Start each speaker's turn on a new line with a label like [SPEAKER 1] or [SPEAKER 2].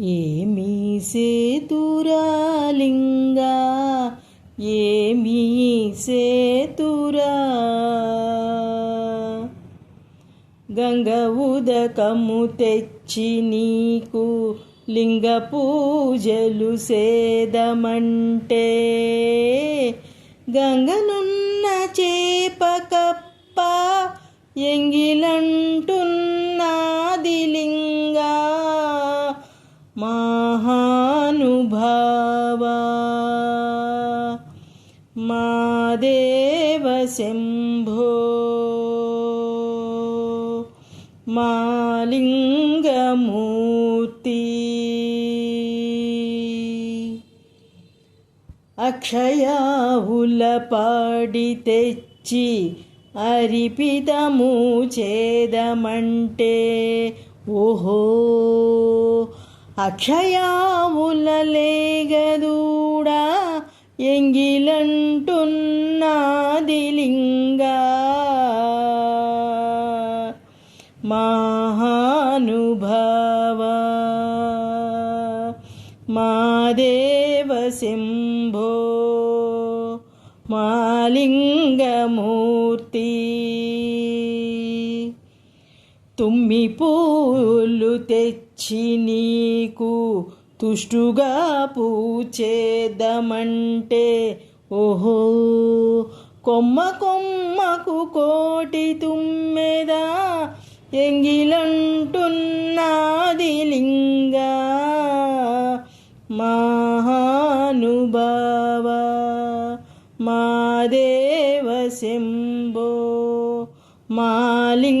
[SPEAKER 1] ఏమీ సేతురాలింగా? ఏమీ సేతురా? గంగ ఉదకము తెచ్చి నీకు లింగ పూజలు సేదమంటే గంగనున్న చేప కప్ప మహానుభావా మా దేవ శంభో మాలింగమూర్తి అక్షయావుల పాడి తెచ్చి అరిపితము చేదమంటే ఓహో అక్షయావుల లేగదూడా ఎంగిలంటున్నాది మాదేవ శంభో మాలింగమూర్తి. తుమ్మి పూలు తెచ్చి నీకు తుష్టుగా పూచేదమంటే ఓహో కొమ్మ కొమ్మకు కోటి తుమ్మెదా ఎంగిలంటున్నాది లింగ మహానుభావ మా మాదేవ శంభో. மாலிங்கமூர்த்தி.